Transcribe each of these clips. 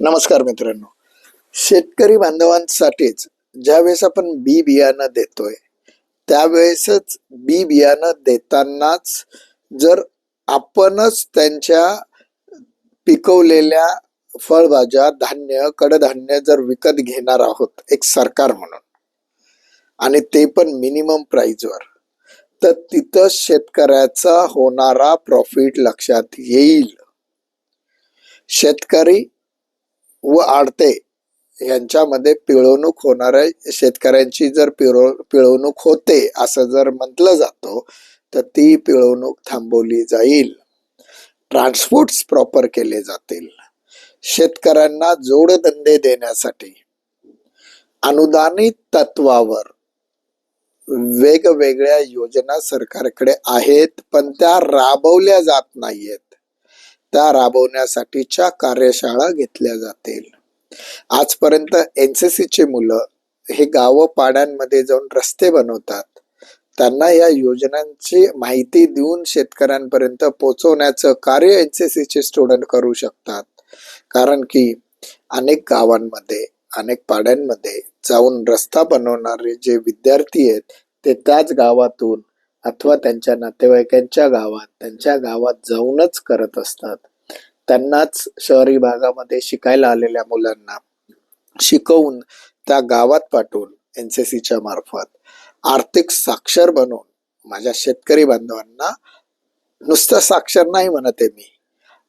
नमस्कार मित्रांनो. शेतकरी बांधवांसाठीच ज्यावेळेस आपण बी बियाणं देतोय त्यावेळेसच बी बियाणं देतानाच जर आपणच त्यांच्या पिकवलेल्या फळभाज्या धान्य कडधान्य जर विकत घेणार आहोत एक सरकार म्हणून आणि ते पण मिनिमम प्राईजवर तर तिथं शेतकऱ्याचा होणारा प्रॉफिट लक्षात येईल. शेतकरी व आडते यांच्यामध्ये पिळवणूक होणाऱ्या शेतकऱ्यांची जर पिळव पिळवणूक होते असं जर म्हटलं जातो तर ती पिळवणूक थांबवली जाईल. ट्रान्सपोर्ट्स प्रॉपर केले जातील. शेतकऱ्यांना जोडधंदे देण्यासाठी अनुदानित तत्वावर वेगवेगळ्या योजना सरकारकडे आहेत पण त्या राबवल्या जात नाहीयेत. त्या राबवण्यासाठीच्या कार्यशाळा घेतल्या जातील. आजपर्यंत एन सी सीचे मुलं हे गावं पाड्यांमध्ये जाऊन रस्ते बनवतात. त्यांना या योजनांची माहिती देऊन शेतकऱ्यांपर्यंत पोहोचवण्याचं कार्य एन सी सीचे स्टुडंट करू शकतात. कारण की अनेक गावांमध्ये अनेक पाड्यांमध्ये जाऊन रस्ता बनवणारे जे विद्यार्थी आहेत ते त्याच गावातून अथवा त्यांच्या नातेवाईकांच्या गावात त्यांच्या गावात जाऊनच करत असतात. त्यांनाच शहरी भागामध्ये शिकायला आलेल्या मुलांना शिकवून त्या गावात पाठवून एन सी सीच्या मार्फत आर्थिक साक्षर बनवून माझ्या शेतकरी बांधवांना नुसतं साक्षर नाही म्हणते मी.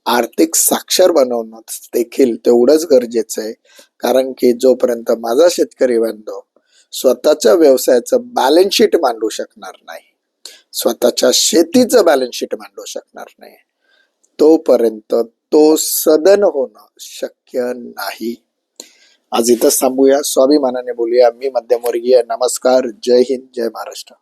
आर्थिक साक्षर बनवणं देखील तेवढंच गरजेचं आहे. कारण की जोपर्यंत माझा शेतकरी बांधव स्वतःच्या व्यवसायाचं बॅलन्स शीट मांडू शकणार नाही स्वतःच्या शेतीचं बॅलन्स शीट मांडू शकणार नाही. तोपर्यंत तो सदन होणं शक्य नाही. आज इथंच थांबूया. स्वाभिमानाने बोलूया. मी मध्यमवर्गीय. नमस्कार. जय हिंद. जय महाराष्ट्र.